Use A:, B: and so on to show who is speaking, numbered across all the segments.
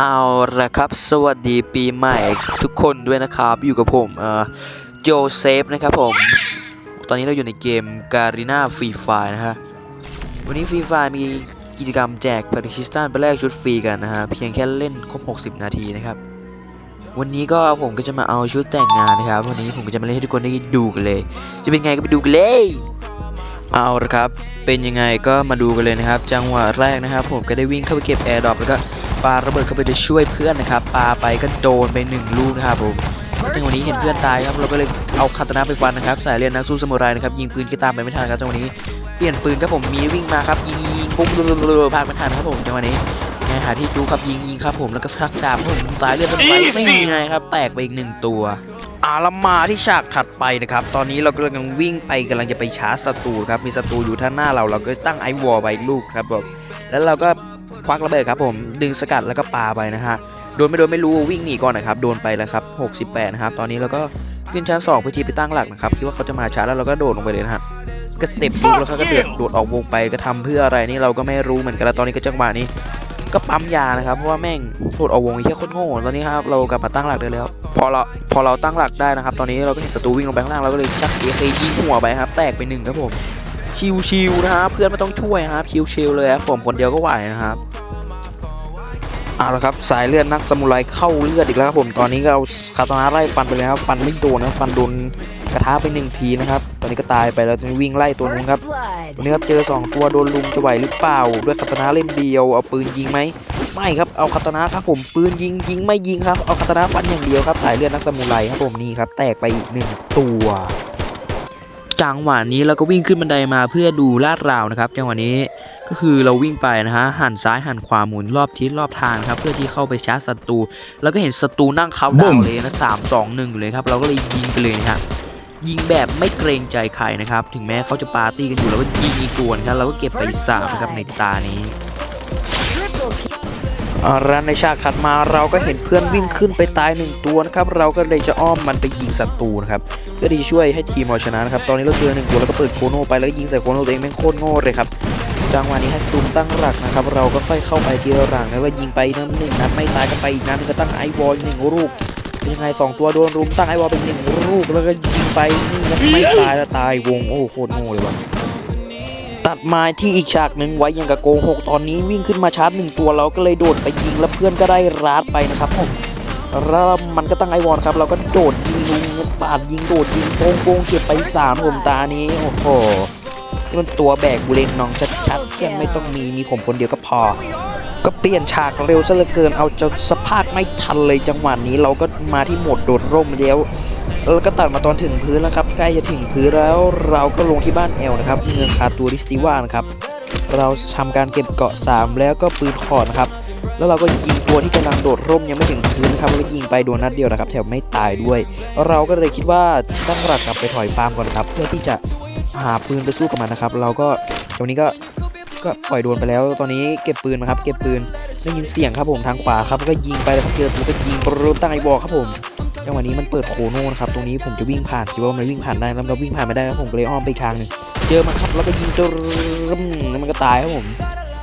A: เอาละครับ สวัสดีปีใหม่ทุกคนด้วยนะครับ อยู่กับผมเอ่อโจเซฟนะครับผม ตอนนี้เราอยู่ในเกมการีนาฟรีไฟนะฮะ วันนี้ฟรีไฟมีกิจกรรมแจกพาริคิสตันไปแลกชุดฟรีกันนะฮะ เพียงแค่เล่นครบ 60 นาทีนะครับ วันนี้ก็ผมก็จะมาเอาชุดแต่งงานนะครับ วันนี้ผมก็จะมาเล่นให้ทุกคนได้ดูกันเลย จะเป็นไงก็ไปดูกันเลย เอาละครับ เป็นยังไงก็มาดูกันเลยนะครับ จังหวะแรกนะครับ ผมก็ได้วิ่งเข้าไปเก็บแอร์ดรอปแล้วก็ ปาระเบิดเข้าไปจะช่วยเพื่อนนะครับปาไปก็โดนไปหนึ่งลูกนะครับผมจังหวะนี้เห็นเพื่อนตายครับเราก็เลยเอาคาตานะไปฟันนะครับ สายเรียนนักสู้สมุไรนะครับยิงปืนก็ตามไปไม่ทันครับจังหวะนี้เปลี่ยนปืนครับผมมีวิ่งมาครับยิงปุ๊บรัวๆๆพลาดไม่ทันครับผมจังหวะนี้ไงหาที่จูครับยิงยิงครับผมแล้วก็ชักดาบผมสายเลือดมันไปไม่ไงครับแตกไปอีกหนึ่งตัวอาละมาที่ฉากถัดไปนะครับ ตอนนี้เรากำลังวิ่งไปกำลังจะไปชาร์จศัตรูครับ มีศัตรูอยู่ท่าหน้าเราเราก็ตั้งไอวอลไปลูกครับแล้วเราก็ ควักระเบิดครับผมดึงสกัดแล้วก็ปาไปนะฮะโดนไม่โดนไม่รู้วิ่งหนีก่อนนะครับโดนไปแล้วครับ 68 นะครับ ตอนนี้เราก็ขึ้นชั้น2เพื่อที่ไปตั้งหลักนะครับคิดว่าเขาจะมาช้าแล้วเราก็โดดลงไปเลยนะฮะก็สเต็ปดูแล้วเขาก็เดือดโดดออกวงไปก็ทำเพื่ออะไรนี่เราก็ไม่รู้เหมือนกันแล้วตอนนี้ก็จังหวะนี้ ก็ปั๊มยานะครับเพราะว่าแม่งโดดออกวงไอ้เหี้ยโคตรโง่ตอนนี้ครับเรากลับมาตั้งหลักได้แล้ว พอเราพอเราตั้งหลักได้นะครับ ตอนนี้เราก็เห็นศัตรูวิ่งลงไปข้างล่างเราก็เลยชักเอเคยิงหัวไปครับ แตกไปหนึ่งครับผมชิวๆนะครับเพื่อนไม่ต้องช่วยครับชิวๆเลยครับผมคนเดียวก็ไหวนะครับ เอาละครับสายเลือดนักสมุไรเข้าเลือดอีกแล้วครับผมตอนนี้ก็เอาคาตานะไล่ฟันไปเลยครับฟันไม่โดนนะฟันโดนกระทะไปหนึ่งทีนะครับ ตอนนี้ก็ตายไปแล้วตอนนี้วิ่งไล่ตัวนึงครับวันนี้ครับเจอ 2 ตัวโดนลุมจะไหวหรือเปล่า ด้วยคาตานะเล่มเดียวเอาปืนยิงไหมไม่ครับเอาคาตานะครับผมปืนยิงยิงไม่ยิงครับเอาคาตานะฟันอย่างเดียวครับสายเลือดนักสมุไรครับผมนี่ครับแตกไปอีกหนึ่งตัว จังหวะนี้เราก็วิ่งขึ้นบันไดมาเพื่อดูลาดราวนะครับ จังหวะนี้ก็คือเราวิ่งไปนะฮะหันซ้ายหันขวาหมุนรอบทิศรอบทางครับเพื่อที่เข้าไปชาร์จศัตรูแล้วก็เห็นศัตรูนั่งเขาดาวน์เลยนะสามสองหนึ่งอยู่เลยครับเราก็เลยยิงไปเลยนะฮะยิงแบบไม่เกรงใจใครนะครับ ถึงแม้เขาจะปาร์ตี้กันอยู่เราก็ยิงอีกตัวนะครับเราก็เก็บไปสามนะครับในตานี้อ่า แล้วในฉากถัดมาเราก็เห็นเพื่อนวิ่งขึ้นไปตายหนึ่งตัวนะครับ เราก็เลยจะอ้อมมันไปยิงศัตรูนะครับเพื่อที่ช่วยให้ทีมเราชนะนะครับ ตอนนี้เราเจอหนึ่งตัวแล้วก็เปิดโคโน่ไปแล้วยิงใส่โคโน่ตัวเองแม่งโคตรโง่เลยครับจังหวะนี้ให้ศัตรูตั้งหลักนะครับ เราก็ค่อยเข้าไปทีละหลังแล้วก็ยิงไปนัดหนึ่งนัดไม่ตายก็ไปอีกนัดนึงก็ตั้งไอวอลหนึ่งลูกเป็นยังไงสองตัวโดนรุมตั้งไอวอลเป็นหนึ่งลูกแล้วก็ยิงไปนี่ไม่ตายแล้วตายวงโอ้โคตรโง่เลยว่ะ ตัดมาที่อีกฉากหนึ่งไว้ยังกับโกหกตอนนี้วิ่งขึ้นมาชาร์จหนึ่งตัวเราก็เลยโดดไปยิงแล้วเพื่อนก็ได้ราดไปนะครับผมแล้วมันก็ตั้งไอวอลครับ เราก็โดดยิงลุงปาดยิงโดดยิงโป้งโป้งเก็บไปสามผมตานี้โอ้โหนี่มันตัวแบกบุเรงน้องชัดๆเพื่อนไม่ต้องมีมีผมคนเดียวก็พอ ก็เปลี่ยนฉากเร็วซะเหลือเกินเอาจะสภาพไม่ทันเลยจังหวะนี้ เราก็มาที่โหมดโดดร่มแล้ว แล้วก็ตัดมาตอนถึงพื้นแล้วครับ ใกล้จะถึงพื้นแล้วเราก็ลงที่บ้านแอลนะครับเมืองคาตูริสติวานะครับ เราทำการเก็บเกาะ 3 แล้วก็ปืนขอดนะครับ แล้วเราก็ยิงตัวที่กำลังโดดร่มยังไม่ถึงพื้นนะครับแล้วยิงไปโดนนัดเดียวนะครับ แถมไม่ตายด้วย เราก็เลยคิดว่าตั้งหลักกลับไปถอยฟาร์มก่อนนะครับ เพื่อที่จะหาปืนไปสู้กับมันนะครับ เราก็ตรงนี้ก็ก็ปล่อยโดนไปแล้ว ตอนนี้เก็บปืนมาครับ เก็บปืนได้ยินเสียงครับผมทางขวาครับแล้วก็ยิงไปแล้วครับเจอตัวก็ยิงปรุตั้งไอบอลครับผม จังหวะนี้มันเปิดโคโน่นะครับตรงนี้ผมจะวิ่งผ่านคิดว่ามันวิ่งผ่านได้แล้วเราวิ่งผ่านไม่ได้ครับผมเลยอ้อมไปทางหนึ่งเจอมันครับแล้วก็ยิงจนแล้วมันก็ตายครับผม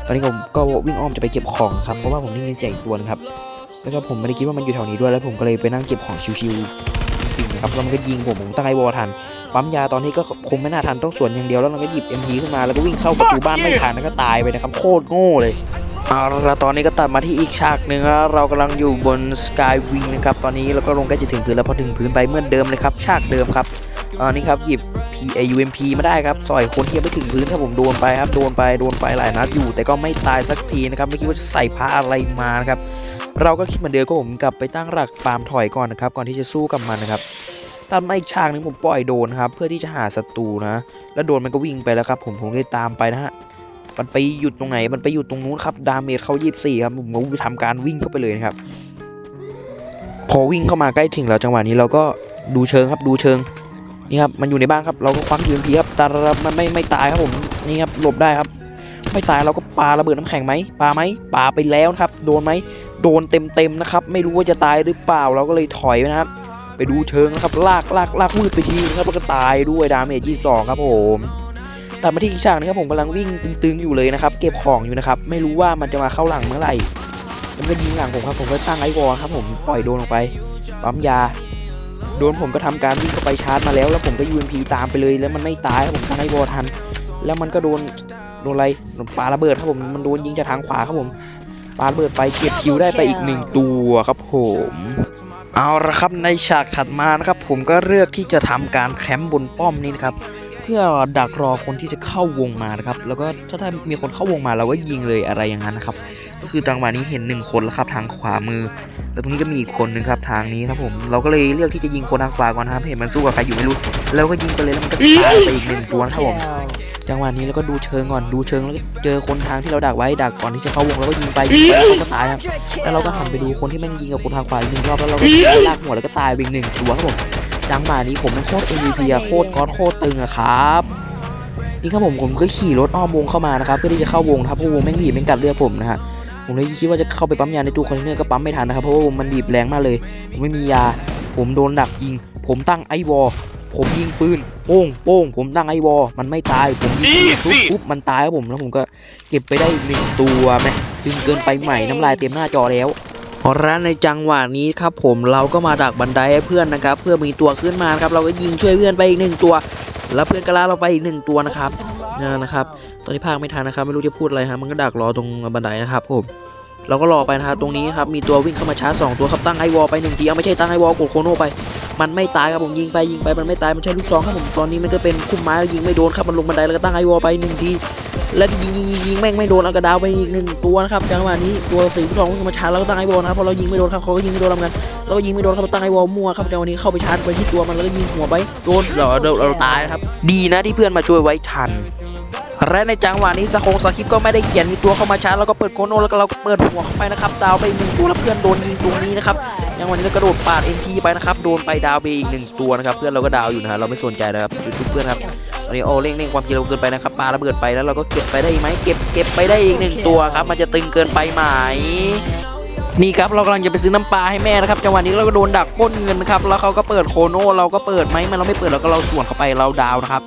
A: ตอนนี้ผมก็วิ่งอ้อมจะไปเก็บของครับเพราะว่าผมได้ยินเสียงอีกตัวนึงครับแล้วก็ผมไม่ได้คิดว่ามันอยู่แถวนี้ด้วยแล้วผมก็เลยไปนั่งเก็บของชิวๆจริงๆนะครับแล้วมันก็ยิงผมผมตั้งไอวอทันปั๊มยาตอนนี้ก็คงไม่น่าทันต้องสวนอย่างเดียวแล้วมันก็หยิบ MP ขึ้นมาแล้วก็วิ่งเข้าประตูบ้านไม่ทันแล้วก็ตายไปนะครับโคตรโง่เลย เอาละตอนนี้ก็ตัดมาที่อีกฉากหนึ่งแล้วเรากำลังอยู่บนสกายวิงนะครับตอนนี้เราก็ลงใกล้จะถึงพื้นแล้วพอถึงพื้นไปเหมือนเดิมเลยครับฉากเดิมครับอันนี้ครับหยิบ P A U M P มาได้ครับสอยคนที่ยังไม่ถึงพื้นครับผมโดนไปครับโดนไปโดนไปหลายนัดอยู่ แต่ก็ไม่ตายสักทีนะครับไม่คิดว่าจะใส่ผ้าอะไรมานะครับเราก็คิดเหมือนเดิมก็ผมกลับไปตั้งหลักฟาร์มถอยก่อนนะครับก่อนที่จะสู้กับมันนะครับตัดมาอีกฉากหนึงผมปล่อยโดนครับเพื่อที่จะหาศัตรูนะ แล้วโดนมันก็วิ่งไปแล้วครับผมผมเลยตามไปนะฮะ มันไปหยุดตรงไหน มันไปหยุดตรงนู้นครับดาเมจเขา24ครับผมก็ทำการวิ่งเข้าไปเลยนะครับ พอวิ่งเข้ามาใกล้ถึงแล้วจังหวะนี้เราก็ดูเชิงครับดูเชิงนี่ครับมันอยู่ในบ้านครับเราก็ควักยูเพีครับแต่มันไม่ไม่ตายครับผมนี่ครับหลบได้ครับ ไม่ตายเราก็ปาระเบิดน้ำแข็งไหมปาไหมปาไปแล้วนะครับ โดนไหมโดนเต็มเต็มนะครับ ไม่รู้ว่าจะตายหรือเปล่าเราก็เลยถอยไปนะครับ ไปดูเชิงนะครับลากลากลากวืดไปทีนะครับแล้วก็ตายด้วยดาเมจ22ครับผม ตัดมาที่อีกฉากนึงครับผมกำลังวิ่งตึงๆอยู่เลยนะครับ เก็บของอยู่นะครับ ไม่รู้ว่ามันจะมาเข้าหลังเมื่อไหร่ มันก็ยิงหลังผมครับผมก็ตั้งไอวอลครับผมปล่อยโดนลงไปปั๊มยา โดนผมก็ทำการวิ่งเข้าไปชาร์จมาแล้ว แล้วผมก็ยูนพีตามไปเลยแล้วมันไม่ตายครับผมตั้งไอวอลทัน แล้วมันก็โดนโดนอะไรโดนปาระเบิดครับผมมันโดนยิงจากทางขวาครับผมปาระเบิดไปเก็บคิวได้ไปอีกหนึ่งตัวครับผมเอาละครับในฉากถัดมานะครับผมก็เลือกที่จะทำการแคมป์บนป้อมนี้นะครับ เพื่อดักรอคนที่จะเข้าวงมานะครับ แล้วก็ถ้าได้มีคนเข้าวงมาเราก็ยิงเลยอะไรอย่างนั้นนะครับ ก็คือจังหวะนี้เห็นหนึ่งคนแล้วครับทางขวามือ แล้วตรงนี้ก็มีอีกคนหนึ่งครับทางนี้ครับผม เราก็เลยเลือกที่จะยิงคนทางขวาก่อนนะครับ เห็นมันสู้กับใครอยู่ไม่รู้ แล้วก็ยิงไปเลยแล้วมันก็ตายไปอีกหนึ่งตัวนะครับผมจังหวะนี้แล้วก็ดูเชิงก่อนดูเชิงแล้วก็เจอคนทางที่เราดักไว้ดักก่อนที่จะเข้าวงแล้วก็ยิงไปยิงไปแล้วเขาก็ตายครับแล้วเราก็หันไปดูคนที่แม่งยิงกับคนทางขวาอีกหนึ่งรอบแล้วเราก็ลากหัวแล้วก็ตายไปอีกหนึ่งตัวครับผม จังหวะนี้ผมเป็นโคตร MVP อะโคตรก้อนโคตรตึงอะครับ นี่ครับผมผมก็ขี่รถอ้อมวงเข้ามานะครับเพื่อที่จะเข้าวงนะครับเพราะวงแม่งบีบแม่งกัดเลือดผมนะฮะผมเลยคิดว่าจะเข้าไปปั๊มยาในตู้คอนเทนเนอร์ก็ปั๊มไม่ทันนะครับเพราะว่าวงมันบีบแรงมากเลยผมไม่มียา ผมโดนดักยิง ผมตั้งไอวอลผมยิงปืนโป้งโป้งผมตั้งไอวอลมันไม่ตายผมยิงปืนปุ๊บปุ๊บมันตายครับผมแล้วผมก็เก็บไปได้อีกหนึ่งตัวแม่จึงเกินไปใหม่น้ำลายเต็มหน้าจอแล้ว เพราะฉะนั้นในจังหวะนี้ครับผมเราก็มาดักบันไดให้เพื่อนนะครับ เพื่อมีตัวขึ้นมาครับเราก็ยิงช่วยเพื่อนไปอีกหนึ่งตัว แล้วเพื่อนก็ล่าเราไปอีกหนึ่งตัวนะครับนั่นนะครับ ตอนนี้ภาคไม่ทันนะครับ ไม่รู้จะพูดอะไรฮะมันก็ดักรอตรงบันไดนะครับผมเราก็รอไปนะครับตรงนี้ครับมีตัววิ่งเข้ามาชาร์จสองตัวครับตั้งไอวอลไปหนึ่งทีเอาไม่ใช่ตั้งไอวอลกดโคโนไปมันไม่ตายครับผมยิงไปยิงไปมันไม่ตายมันใช้ลูกซองครับผมตอนนี้มันก็เป็นคุ้มไม้แล้วยิงไม่โดนครับมันลงบันไดแล้วก็ตั้งไอวอลไปหนึ่งที แล้วก็ยิงยิงยิงแม่งไม่โดนเอากระดาวไปอีกหนึ่งตัวนะครับจังหวะนี้ตัวสีลูกซองเข้ามาชาร์จแล้วก็ตั้งไอวอลนะครับพอเรายิงไม่โดนครับเขาก็ยิงไม่โดนทำกันเราก็ยิงไม่โดนครับตั้งไอวอลมั่วครับจังหวะนี้เข้าไปชาร์จไปที่ตัวมันแล้วก็ยิงหัวไปโดนเราเราตายนะครับดีนะที่เพื่อนมาช่วยไว้ทันและในจังหวะนี้สโคงสคริปก็ไม่ได้เขียนมีตัวเข้ามาชาร์จแล้วก็เปิดโคโนแล้วก็เราเปิดหัวเข้าไปนะครับดาวไปอีกหนึ่งตัวแล้วเพื่อนโดนยิงตรงนี้นะครับยังวันนี้ก็กระโดดปาดเอ็นทีไปนะครับโดนไปดาวไปอีกหนึ่งตัวนะครับเพื่อนเราก็ดาวอยู่นะฮะเราไม่สนใจนะครับจุดๆเพื่อนครับ ตอนนี้โอ้เร่งเร่งความคิดเราเกินไปนะครับปาระเบิดไปแล้วเราก็เก็บไปได้อีกไหมเก็บเก็บไปได้อีกหนึ่งตัวครับ มันจะตึงเกินไปไหมนี่ครับเรากำลังจะไปซื้อน้ำปลาให้แม่นะครับจังหวะนี้เราก็โดนดักปล้นเงินนะครับแล้วเขาก็เปิดโคโน่เราก็เปิดไหมมันเราไม่เปิดเราก็เราสวนเข้าไปเราดาวนะครับ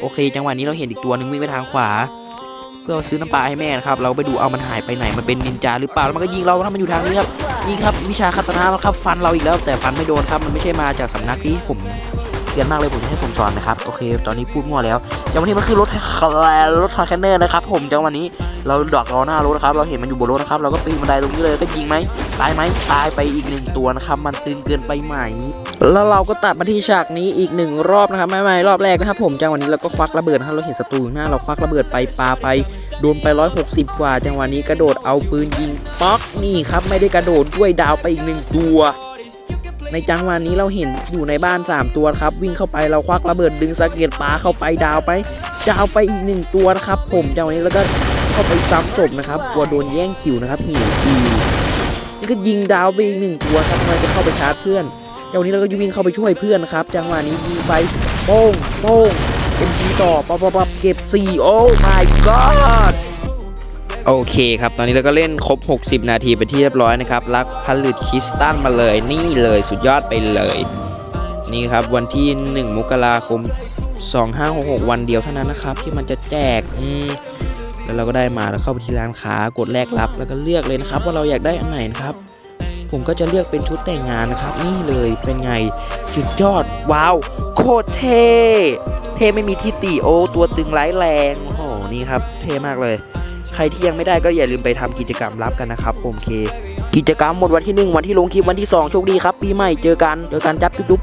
A: โอเค จังหวะนี้เราเห็นอีกตัวหนึ่งวิ่งไปทางขวา เพื่อซื้อน้ำปลาให้แม่นะครับเราก็ไปดูเอามันหายไปไหนมันเป็นนินจาหรือเปล่าแล้วมันก็ยิงเราถ้ามันอยู่ทางนี้ครับยิงครับวิชาคาตานะครับฟันเราอีกแล้วแต่ฟันไม่โดนครับมันไม่ใช่มาจากสำนักที่ผม เซียนมากเลยผมจะให้ผมสอนนะครับโอเคตอนนี้พูดมั่วแล้วจังวะนี้มันคือรถรถทาร์แคนเนอร์นะครับผมจังวะนี้เราดอกล้อหน้ารถนะครับเราเห็นมันอยู่บนรถนะครับเราก็ปีนบันไดตรงนี้เลยก็ยิงไหมตายไหมตายไปอีกหนึ่งตัวนะครับมันตึงเกินไปไหมแล้วเราก็ตัดมาที่ฉากนี้อีกหนึ่งรอบนะครับไม่ไม่รอบแรกนะครับผมจังวะนี้เราก็ควักระเบิดนะครับเราเห็นศัตรูหน้าเราควักระเบิดไปปาไปโดนไป 160 กว่า จังหวะนี้กระโดดเอาปืนยิงป๊อกนี่ครับไม่ได้กระโดดด้วยดาวไปอีกหนึ่งตัว ในจังหวะนี้เราเห็นอยู่ในบ้าน 3 ตัวครับ วิ่งเข้าไปเราควักระเบิดดึงสะเก็ดปลาเข้าไปดาวไปดาวไปอีกหนึ่งตัวนะครับ ผมจังหวะนี้แล้วก็เข้าไปซ้ำศพนะครับกลัวโดนแย่งคิวนะครับหิวคิวนี่ก็ยิงดาวไปอีกหนึ่งตัวครับมันจะเข้าไปชาร์จเพื่อนจังหวะนี้เราก็วิ่งเข้าไปช่วยเพื่อนนะครับจังหวะนี้ยิงไปโป้งโป้งเอ็มจีต่อปั๊บปั๊บปั๊บเก็บ4โอ้ my god โอเคครับ ตอนนี้เราก็เล่นครบ 60 นาทีไปที่เรียบร้อยนะครับรักผลิตคริสตันมาเลยนี่เลยสุดยอดไปเลย นี่ครับวันที่ 1 มกราคม 2566 วันเดียวเท่านั้นนะครับ ที่มันจะแจกอืมแล้วเราก็ได้มาแล้วเข้าไปที่ร้านค้ากดแลกรับแล้วก็เลือกเลยนะครับ ว่าเราอยากได้อันไหนนะครับ ผมก็จะเลือกเป็นชุดแต่งงานนะครับ นี่เลยเป็นไงสุดยอดว้าวโคตรเท่เท่ไม่มีที่ติโอ ตัวตึงร้ายแรงโอ้โหนี่ครับ เท่มากเลย รที่ยังไม่ได้ก็อย่าลืมไปทำกิจกรรมรับกันนะครับโอเค กิจกรรมหมดวันที่ 1 วันที่ลงคลิปวันที่ 2 โชคดีครับปีใหม่เจอกันเจอกันจับจุ๊บ